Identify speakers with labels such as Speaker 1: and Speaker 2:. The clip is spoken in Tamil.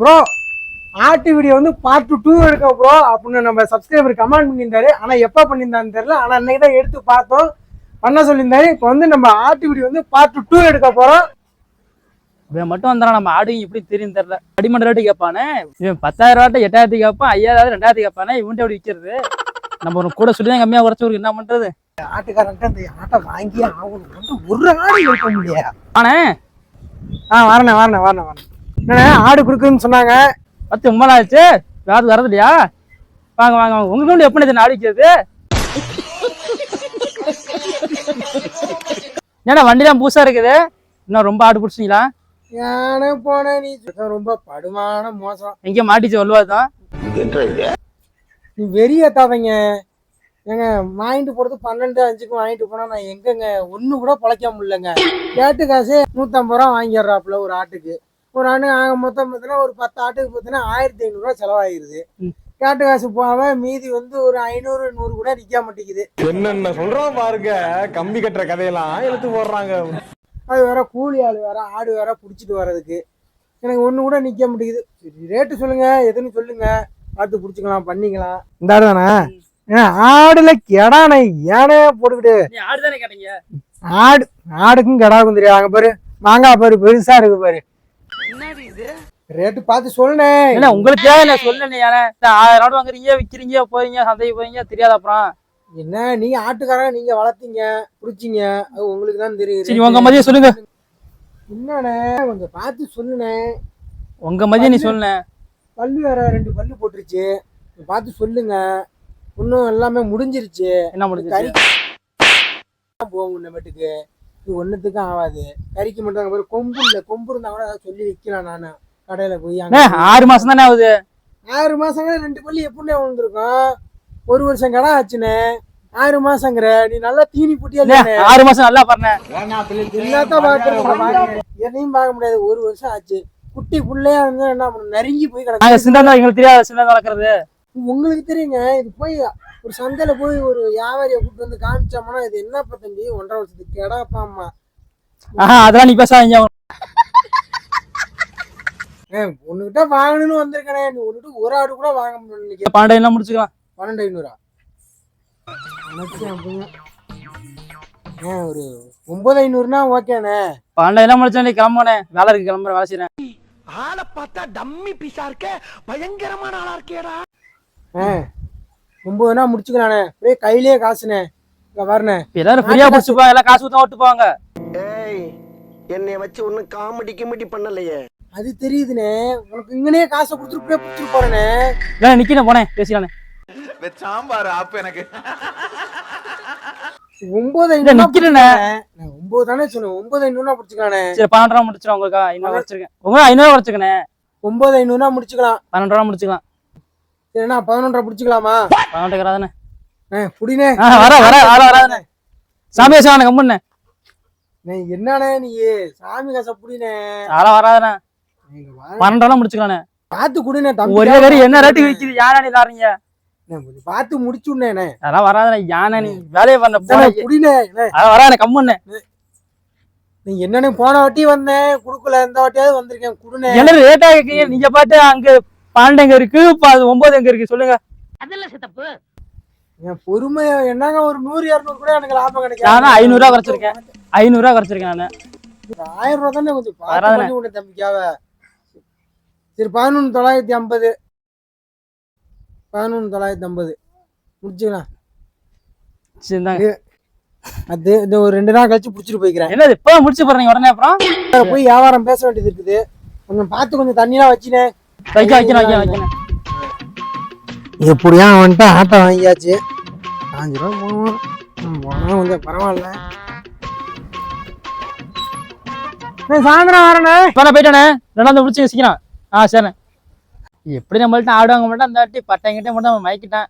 Speaker 1: ப்ரோ ஆட்டு வீடியோ வந்து பார்ட் டூ எடுக்க ப்ரோ அப்படின்னு நம்ம சப்ஸ்கிரைபர் கமெண்ட் பண்ணியிருந்தாரு. ஆனா எப்போ பண்ணியிருந்தான்னு தெரியல. ஆனா அன்னைக்கு தான் எடுத்து பார்த்தோம். பண்ண சொல்லியிருந்தாரு. இப்போ வந்து நம்ம ஆட்டு வீடியோ வந்து பார்ட் டூ எடுக்க போறோம்.
Speaker 2: இவன் மட்டும் வந்தானா? நம்ம ஆடுங்க எப்படி தெரியும் தெரியல. அடிமண்ட ரேட்டு கேட்பானே இவன் பத்தாயிரம் ரூபாய் எட்டாயிரத்தி கேட்பான் ஐயாயிரம் ரெண்டாயிரத்தி கேட்பானே இவன்ட்டு எப்படி விற்கிறது நம்ம ஒரு கூட சொல்லி தான் கம்மியாக குறைச்சவருக்கு என்ன பண்றது?
Speaker 1: ஆட்டுக்காரன்ட்ட அந்த ஆட்டை வாங்கி ஆகணும். வந்து ஒரு ஆடு இருக்க முடியாது.
Speaker 2: ஆனே?
Speaker 1: ஆ வரண்ணே வரண்ணே வரண்ணே வரண்ணே. ஆடு கொடுக்குன்னு சொன்னாங்க.
Speaker 2: பத்து ரொம்ப நாள் ஆச்சு. யாரும் வரது இல்லையா வாங்க வாங்க வாங்க. உங்களுக்கு வந்து எப்படி ஆடு விற்கிறது ஏன்னா வண்டிலாம் புதுசா இருக்குது? இன்னும் ரொம்ப ஆடு பிடிச்சிங்களா
Speaker 1: ஏனே போனேன் நீ ரொம்ப படுமான மோசம்.
Speaker 2: எங்கேயோ மாட்டிச்சு வலுவாதான்
Speaker 1: நீ வெறிய தாவங்க. ஏங்க வாங்கிட்டு போறது பன்னெண்டு அஞ்சுக்கு வாங்கிட்டு போனா நான் எங்கங்க? ஒண்ணு கூட பழைக்க முடியலங்க. கேட்டு காசு நூத்தம்பது ரூபா வாங்கிடுறாப்புல ஒரு ஆட்டுக்கு. ஒரு ஆண்டு ஆக மொத்தம் பார்த்தீங்கன்னா ஒரு பத்து ஆட்டுக்கு பார்த்தீங்கன்னா ஆயிரத்தி ஐநூறுரூவா செலவாயிருது.
Speaker 2: ம்.
Speaker 1: கேட்டு காசு போகாம மீதி வந்து ஒரு ஐநூறு நூறு கூட நிக்க மாட்டேங்குது.
Speaker 3: என்னென்ன சொல்றான் பாருங்க. கம்பி கட்டுற கதையெல்லாம் இழுத்து போடுறாங்க.
Speaker 1: அது வேற கூலி ஆள் வேற ஆடு வேற பிடிச்சிட்டு வர்றதுக்கு. எனக்கு ஒண்ணு கூட நிக்க மாட்டேங்குது. சரி ரேட்டு சொல்லுங்க எதுன்னு சொல்லுங்க. பார்த்து பிடிச்சிக்கலாம் பண்ணிக்கலாம். இந்த ஆடு தானே? ஏன் ஆடுல கெடானே ஏனே போட்டுக்கிட்டு?
Speaker 2: நீ ஆடு தானே கேட்டீங்க?
Speaker 1: ஆடு ஆடுக்கும் கெடாக்கும் தெரியாது அங்க பாரு மாங்காய் பாரு பெருசா இருக்கு பாரு. ரேட்டு பார்த்து சொல்லுனேன்
Speaker 2: இல்ல உங்களுக்கு தேவை நான் சொல்லணும் ஏன்னா ஆயிரம் ஆடு வாங்குறீங்க விற்கிறீங்க போறீங்க சந்தைக்கு போறீங்க தெரியாது அப்புறம்?
Speaker 1: என்ன நீங்க ஆட்டுக்காரங்க நீங்க வளர்த்தீங்க பிடிச்சிங்க அது உங்களுக்கு தான் தெரியும்
Speaker 2: சரி உங்க மதியம் சொல்லுங்க.
Speaker 1: என்னண்ணே கொஞ்சம் பார்த்து சொல்லுனே
Speaker 2: உங்க மதியம் நீ சொல்லுங்க
Speaker 1: பல்லு வேற ரெண்டு பல்லு போட்டுருச்சு. பார்த்து சொல்லுங்க. இன்னும் எல்லாமே முடிஞ்சிருச்சு.
Speaker 2: என்ன முடிஞ்சு
Speaker 1: போகும் இன்னமேட்டுக்கு இது ஒன்றுத்துக்கும் ஆகாது கறிக்கு மட்டும் அங்கே பாரு கொம்பு இல்லை. கொம்பு இருந்தா கூட ஏதாவது சொல்லி விற்கலாம் நான். கடையில போய்
Speaker 2: ஆறு மாசம் தானே ஆகுது?
Speaker 1: ஆறு மாசங்க ரெண்டு பல்லு எப்படிண்ணே வந்திருக்கும் ஒரு வருஷம் கடை ஆச்சுண்ணே. ஆறு மாசங்கிற நீ நல்லா தீனி புட்டியா
Speaker 2: அண்ணே? ஆறு மாசம் நல்லா பாருங்க
Speaker 1: எல்லாத்தையும் பார்க்கணும் எதையும் பார்க்க முடியாது. ஒரு வருஷம் ஆச்சு. குட்டி புள்ளையா இருந்தா என்ன பண்ண நறுங்கி போய்
Speaker 2: நாங்க
Speaker 1: கிடக்கு
Speaker 2: சின்ன எங்களுக்கு தெரியாது சின்ன வளர்க்கறது.
Speaker 1: உங்களுக்கு தெரியுங்க இது போய் ஒரு சந்தையில போய் ஒரு வியாபாரியை கூட்டு வந்து காமிச்சோம்னா இது என்னப்பா தம்பி? ஒன்றரை வருஷத்துக்கு கிடாப்பாம்மா
Speaker 2: ஆஹா அதெல்லாம் நீ பேசாதீங்க.
Speaker 1: ஏன் உன்கிட்ட வாங்கணும்னு வந்திருக்கனே. நீ உன்கிட்ட ஒரு ஆடு கூட வாங்க முடியல இன்னைக்கு
Speaker 2: பன்னெண்டு முடிச்சுக்கலாம்.
Speaker 1: பன்னெண்டு ஐநூறா? ஏன் ஒரு ஒன்பது ஐநூறுனா ஓகேண்ணே.
Speaker 2: பன்னெண்டு எல்லாம் முடிச்சா நீ கிளம்புனே. வேலை இருக்கு கிளம்புற வேலை செய்யறேன்
Speaker 4: ஆளை பார்த்தா டம்மி பீஸா இருக்க. பயங்கரமான ஆளா இருக்கேடா.
Speaker 1: ஆ. ஒன்பதுனா முடிச்சுக்கலாண்ணே அப்படியே கையிலேயே காசுண்ணே. இங்க வரண்ணே
Speaker 2: எல்லாரும் ஃப்ரீயா பிடிச்சிப்பா எல்லாம் காசு ஊத்தா ஓட்டு போவாங்க
Speaker 4: ஏய் என்னைய வச்சு ஒன்னும் காமெடி கிமெடி பண்ணலையே.
Speaker 1: அது தெரியுதுண்ணே. உனக்கு இங்கனே காசை கொடுத்துட்டு போய் பிடிச்சிட்டு போறேண்ணே.
Speaker 2: இல்லை நிக்கணும் போனேன் பேசிக்கலானே
Speaker 3: சாம்பார் ஆப்பு எனக்கு.
Speaker 1: ஒன்பது
Speaker 2: நிக்கிறேண்ணே.
Speaker 1: ஒன்பது தானே சொன்னேன். ஒன்பது ஐநூறுனா பிடிச்சிக்கலாண்ணே
Speaker 2: சரி பன்னெண்டு ரூபா முடிச்சிடும் உங்களுக்கு. ஐநூறு குறைச்சிருக்கேன் உங்களுக்கு ஐநூறு குறைச்சிக்கணே
Speaker 1: ஒன்பது ஐநூறுனா முடிச்சுக்கலாம்.
Speaker 2: பன்னெண்டு ரூபா முடிச்சுக்கலாம்.
Speaker 1: சரிண்ணா பதினொன்றரை பிடிச்சிக்கலாமா? ஆ புடினே.
Speaker 2: வர வர வர வராதுண்ணே சாமி சாமி கம்முண்ணே
Speaker 1: நீ என்னண்ணே நீ? சாமி காசை புடினே.
Speaker 2: அதெல்லாம் வராதுண்ணே
Speaker 1: நீங்க வா.
Speaker 2: பன்னெண்டு ரூபா முடிச்சுக்கலாண்ணே.
Speaker 1: பார்த்து குடினே தம்பி.
Speaker 2: ஒரே வேறு என்ன ரேட்டுக்கு விற்கிது யானை நீ தாரீங்க?
Speaker 1: பார்த்து முடிச்சு விடனே
Speaker 2: அதெல்லாம் வராதுண்ணே யானை நீ? வேலையை பண்ண போன
Speaker 1: புடினே.
Speaker 2: வராதுண்ணே கம்முண்ணே
Speaker 1: நீ என்னண்ணே போன வாட்டி வந்தேன் குடுக்கல இந்த வாட்டியாவது வந்திருக்கேன் குடுனே.
Speaker 2: என்ன ரேட்டா இருக்கீங்க? நீங்க பாட்டு அங்க பன்னெண்டு எங்க இருக்கு? இப்ப அது ஒன்பது எங்க இருக்கு? சொல்லுங்க.
Speaker 1: என் பொறுமை என்னங்க ஒரு நூறு இரநூறு கூட எனக்கு லாபம்
Speaker 2: நானும்
Speaker 1: கிடைக்கும்
Speaker 2: ஐநூறு ரூபா குறைச்சிருக்கேன். ஐநூறு ரூபா குறைச்சிருக்கேன் நானு.
Speaker 1: ஆயிரம் ரூபா தானே கொஞ்சம். பண்ணி விட தம்பிக்காவ சரி பதினொன்று தொள்ளாயிரத்தி ஐம்பது. பதினொன்று தொள்ளாயிரத்தி ஐம்பது. முடிச்சுக்கலாம்.
Speaker 2: சரி இந்தாங்க.
Speaker 1: அது இந்த ஒரு ரெண்டு நாள் கழிச்சு பிடிச்சிட்டு போய்க்கிறேன்.
Speaker 2: என்னது இப்ப முடிச்சு போறீங்க உடனே அப்புறம்?
Speaker 1: போய் வியாபாரம் பேச வேண்டியது இருக்குது. கொஞ்சம் பார்த்து கொஞ்சம் தண்ணிலாம் வச்சுனே
Speaker 2: வைக்க வைக்கணும் வைக்கணும் வைக்கணும்
Speaker 1: எப்படியா வந்துட்டு ஆட்டோ வாங்கியாச்சு. பாஞ்சு ரூபா போவோம் ம், போனா கொஞ்சம் பரவாயில்ல. சாயந்தரம் வரேண்ணே
Speaker 2: இப்ப போயிட்டானே. ரெண்டாவது முடிச்சு சீக்கிரம் ஆ சரிண்ணே. எப்படி நம்மள்ட்ட ஆடுவாங்க மட்டும் அந்த வாட்டி பட்டைங்கிட்ட மட்டும் அவன் மயக்கிட்டான்.